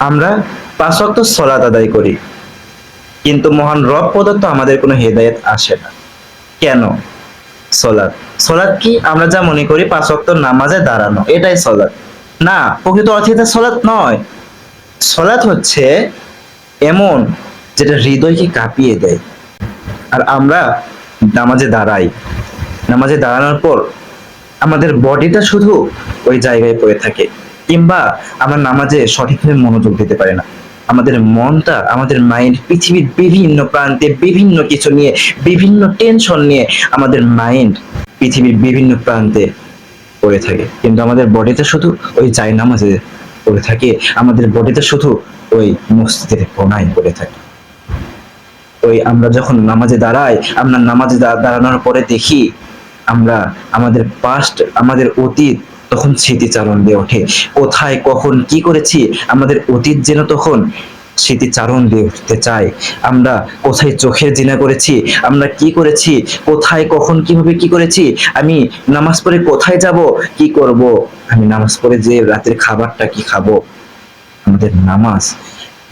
আমরা পাঁচ ওয়াক্ত সলাত আদায় করি। কিন্তু মহান রব প্রদত্ত আমাদের কোনো হেদায়েত আসে না। কেন? সলাদ সলাৎ কি? আমরা যা মনে করি পাঁচ ওয়াক্ত নামাজে দাঁড়ানো, এটাই সলাৎ। না, প্রকৃত অর্থে এটা সলাৎ নয়। সলাৎ হচ্ছে এমন যেটা হৃদয়কে কাঁপিয়ে দেয়। আর আমরা নামাজে দাঁড়াই। নামাজে দাঁড়ানোর পর আমাদের বডিটা শুধু ওই জায়গায় পড়ে থাকে। কিংবা আমরা নামাজে সঠিকভাবে মনোযোগ দিতে পারি না। আমাদের মনটা, আমাদের মাইন্ড পৃথিবীর বিভিন্ন প্রান্তে বিভিন্ন কিছু নিয়ে, বিভিন্ন টেনশন নিয়ে আমাদের মাইন্ড পৃথিবীর বিভিন্ন প্রান্তে পড়ে থাকে। কিন্তু আমাদের বডিতে শুধু ওই চাই নামাজে পড়ে থাকে। আমাদের বডিতে শুধু ওই মসজিদের কোনায় পড়ে থাকে। ওই আমরা যখন নামাজে দাঁড়াই, আমরা নামাজে দাঁড়ানোর পরে দেখি আমরা আমাদের পাস্ট আমাদের অতীত তখন স্মৃতিচারণ দিয়ে ওঠে। কোথায়, কখন, কি করেছি, আমাদের অতীত যেন তখন স্মৃতিচারণ দিয়ে উঠতে চাই আমরা কোথায় চোখের জিনা করেছি, আমরা কি করেছি, কোথায়, কখন, কীভাবে কি করেছি, আমি নামাজ পড়ে কোথায় যাব, কি করব, আমি নামাজ পড়ে যে রাতের খাবারটা কি খাব, আমাদের নামাজ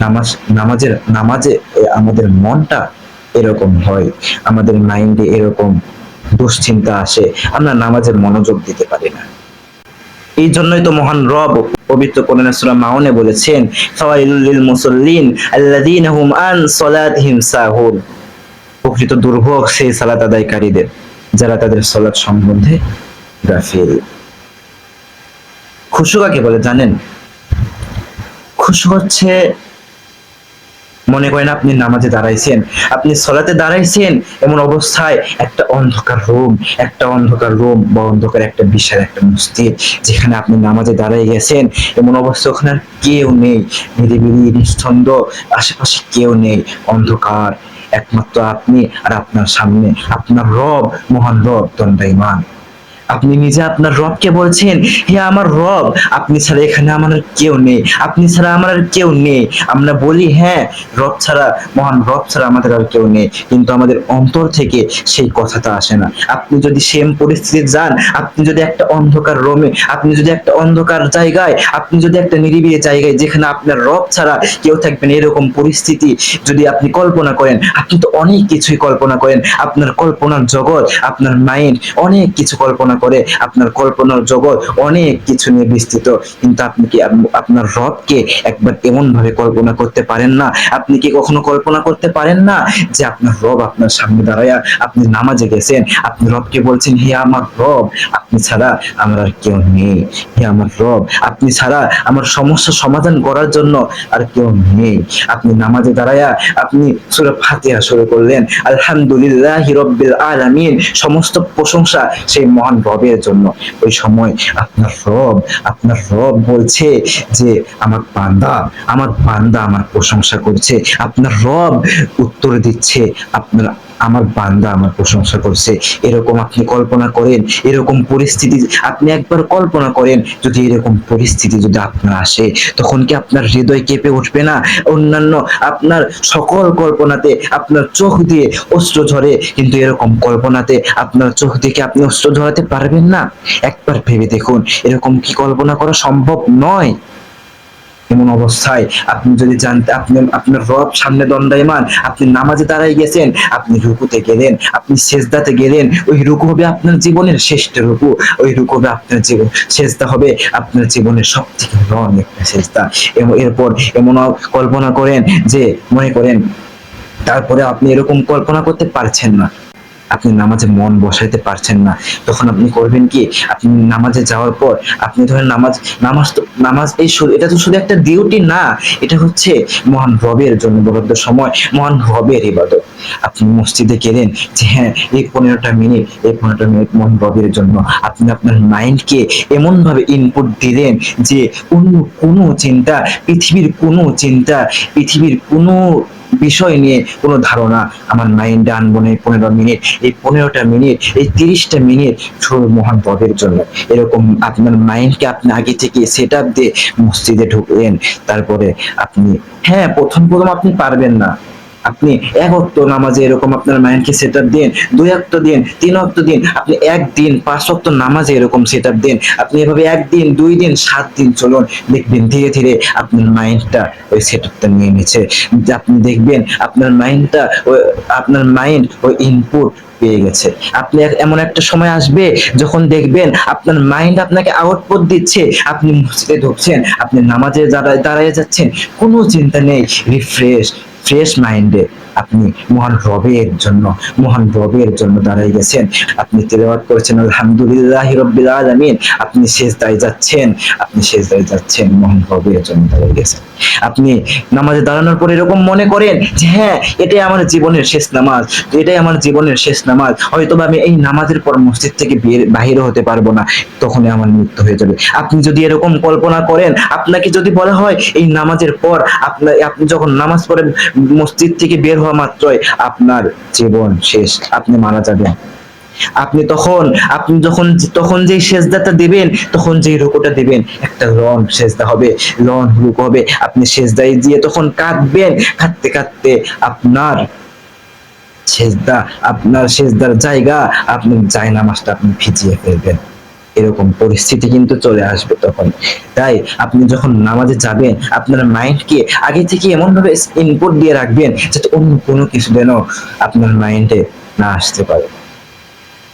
নামাজ, নামাজের, নামাজে আমাদের মনটা এরকম হয়, আমাদের মাইন্ডে এরকম দুশ্চিন্তা আসে, আমরা নামাজের মনোযোগ দিতে পারি না। এই জন্যই তো মহান রব পবিত্র কোরআনের সূরা মাউনে বলেছেন, ফাওয়াইলুল মুসাল্লিন আল্লাযীনা হুম আন সালাতিহিম সাহুন। প্রকৃত দুর্ভোগ সেই সালাত আদায়কারীদের, যারা তাদের সালাত সম্বন্ধে গাফিল। খুশু কাকে বলে জানেন, খুশু হচ্ছে মনে করেন আপনি নামাজে দাঁড়াইছেন, আপনি সলাতে দাঁড়াইছেন, এমন অবস্থায় একটা অন্ধকার রুম, একটা অন্ধকার রুম বা অন্ধকার একটা বিশাল একটা মসজিদ যেখানে আপনি নামাজে দাঁড়াই গেছেন, এমন অবস্থা ওখানে আর কেউ নেই। নিরিবিলি, নিস্তন্দ, আশেপাশে কেউ নেই। অন্ধকার, একমাত্র আপনি আর আপনার সামনে, আপনার রব, মহান রব দণ্ডাইমান আপনি নিজে আপনার রবকে বলছেন, হে আমার রব, আপনি ছাড়া এখানে আমার কেউ নেই। আপনি ছাড়া আমার আর কেউ নেই। আমরা বলি হ্যাঁ রব ছাড়া, মহান রব ছাড়া আমাদের আর কেউ নেই। কিন্তু আমাদের অন্তর থেকে সেই কথাটা আসে না। আপনি যদি সেম পরিস্থিতি যান, আপনি যদি একটা অন্ধকার রোমে, আপনি যদি একটা অন্ধকার জায়গায়, আপনি যদি একটা নিরিবিলি জায়গায় যেখানে আপনার রব ছাড়া কেউ থাকবেন, এরকম পরিস্থিতি যদি আপনি কল্পনা করেন, আপনি তো অনেক কিছুই কল্পনা করেন। আপনার কল্পনার জগৎ, আপনার মাইন্ড অনেক কিছু কল্পনা করে আপনার কল্পনার জগৎ অনেক কিছু নিয়ে বিস্তৃত। কিন্তু আপনি কি আপনার রবকে একবার এমন ভাবে কল্পনা করতে পারেন না? আপনি কি কখনো কল্পনা করতে পারেন না যে আপনার রব আপনার সামনে দাঁড়ায়া আপনি নামাজে গেছেন? আপনি রবকে বলছেন, হে আমার রব, আপনি ছাড়া আমার আর কেউ নেই। হে আমার রব, আপনি ছাড়া আমার সমস্যা সমাধান করার জন্য আর কেউ নেই। আপনি নামাজে দাঁড়ায়া আপনি সূরা ফাতিহা শুরু করলেন। আলহামদুলিল্লাহ রব্বিল আলামিন, সমস্ত প্রশংসা সেই মহান রবের জন্য। ওই সময় আপনার রব আপনার রব বলছে যে, আমার পান্দা আমার পান্দা আমার প্রশংসা করছে। আপনার রব উত্তর দিচ্ছে, আপনার আমার বান্দা আমার প্রশংসা করছে। এরকম আপনি কল্পনা করেন, এরকম পরিস্থিতি, আপনি একবার কল্পনা করেন, যদি এরকম পরিস্থিতি যদি আপনার আসে, তখন কি আপনার হৃদয় কেঁপে উঠবে না? অন্যান্য আপনার সকল কল্পনাতে আপনার চোখ দিয়ে অস্ত্র ঝরে, কিন্তু এরকম কল্পনাতে আপনার চোখ থেকে আপনি অস্ত্র ঝরাতে পারবেন না? একবার ভেবে দেখুন, এরকম কি কল্পনা করা সম্ভব নয়? এমন অবস্থায় আপনি যদি জানতে আপনি আপনার রব সামনে দণ্ডায়মান, আপনি নামাজে দাঁড়াই গেছেন, আপনি রুকুতে গেলেন, আপনি সেজদাতে গেলেন, ওই রুকু হবে আপনার জীবনের শ্রেষ্ঠ রুকু। ওই রুকু হবে আপনার জীবন সেজদা হবে আপনার জীবনের সব থেকে রং একটা এবং এরপর এমন কল্পনা করেন যে, মনে করেন, তারপরে আপনি এরকম কল্পনা করতে পারছেন না। আপনি নামাজে মন বসাইতে পারছেন না। তখন আপনি করবেন কি? আপনি নামাজে যাওয়ার পর আপনি ধরেন নামাজ নামাজ তো, নামাজ এই এটা তো শুধু একটা ডিউটি না, এটা হচ্ছে মহান রবের জন্য বরাদ্দ সময়, মহান রবের ইবাদত। আপনি মসজিদে গেলেন যে হ্যাঁ এই পনেরোটা মিনিট এই পনেরোটা মিনিট মহান রবের জন্য আপনি আপনার মাইন্ডকে এমনভাবে ইনপুট দিলেন যে অন্য কোনো চিন্তা, পৃথিবীর কোনো চিন্তা, পৃথিবীর কোনো বিষয় নিয়ে কোনো ধারণা আমার মাইন্ডে আনব না এই পনেরো মিনিট। এই পনেরোটা মিনিট, এই তিরিশটা মিনিট শুরু মহান পদের জন্য। এরকম আপনার মাইন্ডকে আপনি আগে থেকে সেট আপ দিয়ে মসজিদে ঢুকলেন তারপরে আপনি হ্যাঁ প্রথম প্রথম আপনি পারবেন না। আপনি এক অক্ত নামাজে এরকম আপনার মাইন্ডকে সেট আপ দিন, দুই অক্ত দিন, তিন অক্ত দিন, আপনি একদিন পাঁচ অক্ত নামাজে এরকম সেট আপ দিন। আপনি এভাবে একদিন, দুই দিন, সাত দিন চলুন, দেখবেন ধীরে ধীরে আপনার মাইন্ডটা ওই সেট আপটা নিয়ে নিচ্ছে। আপনি দেখবেন আপনার মাইন্ডটা ওই, আপনার মাইন্ড ওই ইনপুট পেয়ে গেছে। আপনি এমন একটা সময় আসবে যখন দেখবেন আপনার মাইন্ড আপনাকে আউটপুট দিচ্ছে, আপনি মসজিদে ঢুকছেন, আপনি নামাজে দাঁড়ায় যাচ্ছেন, কোনো চিন্তা নেই রিফ্রেশ ফ্রেশ মাইন্ডে আপনি মহান রবের জন্য, মহান রবের জন্য দাঁড়াই গেছেন। আপনি তেলাওয়াত করেছেন, আলহামদুলিল্লাহ রব্বিল আলামিন। আপনি শেষদায় যাচ্ছেন, আপনি শেষদায় যাচ্ছেন, মহান রবের জন্য দাঁড়াই গেছেন। আপনি নামাজে দাঁড়ানোর পর এরকম মনে করেন যে হ্যাঁ এটাই আমার জীবনের শেষ নামাজ, এটাই আমার জীবনের শেষ নামাজ হয়তো আমি এই নামাজের পর মসজিদ থেকে বাহিরে হতে পারব না, তখনই আমার মৃত্যু হয়ে যাবে। আপনি যদি এরকম কল্পনা করেন, আপনাকে যদি বলা হয়, এই নামাজের পর আপনার আপনি যখন নামাজ পড়ে মসজিদ থেকে বের হওয়া মাত্রই আপনার জীবন শেষ, আপনি মারা যাবেন। আপনি তখন, আপনি যখন, তখন যেই সেজদাটা দেবেন, তখন যেই রুকুটা দেবেন, একটা লন সেজদা হবে লন রুকু হবে। আপনি সেজদায় দিয়ে তখন কাঁদবেন, কাঁদতে কাঁদতে আপনার সেজদা, আপনার সেজদার জায়গা, আপনি জায়নামাজটা আপনি ভিজিয়ে ফেলবেন। এরকম পরিস্থিতি কিন্তু চলে আসবে তখন। তাই আপনি যখন নামাজে যাবেন, আপনার মাইন্ডকে আগে থেকে এমন ভাবে ইনপুট দিয়ে রাখবেন, যাতে অন্য কোনো কিছু যেন আপনার মাইন্ডে না আসতে পারে।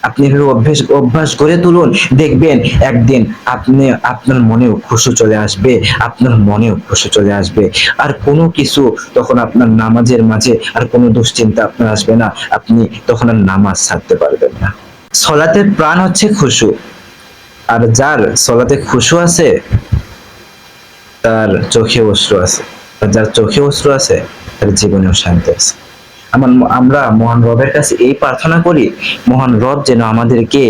আপনি এভাবে অভ্যাস অভ্যাস গড়ে তুলুন, দেখবেন একদিন আপনি, আপনার মনেও খুশি চলে আসবে, আপনার মনেও খুশি চলে আসবে। আর কোনো কিছু তখন আপনার নামাজের মাঝে আর কোনো দুশ্চিন্তা আপনার আসবে না, আপনি তখন আর নামাজ ছাড়তে পারবেন না। সলাতের প্রাণ হচ্ছে খুশু। আর যার সলাতে খুশু আছে, তার চোখে অশ্রু আছে। আর যার চোখে অশ্রু আছে, তার জীবনেও শান্তি আছে। আমরা মহান রবের কাছে এই প্রার্থনা করি, মহান রব যেন আমাদেরকে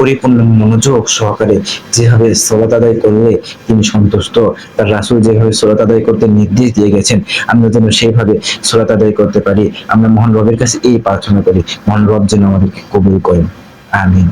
পরিপূর্ণ মনোযোগ সহকারে যেভাবে সলাত আদায় করলে তিনি সন্তুষ্ট, তার রাসুল যেভাবে সলাত আদায় করতে নির্দেশ দিয়ে গেছেন, আমরা যেন সেইভাবে সলাত আদায় করতে পারি, আমরা মহান রবের কাছে এই প্রার্থনা করি, মহান রব যেন আমাদেরকে কবুল করেন। আমিন।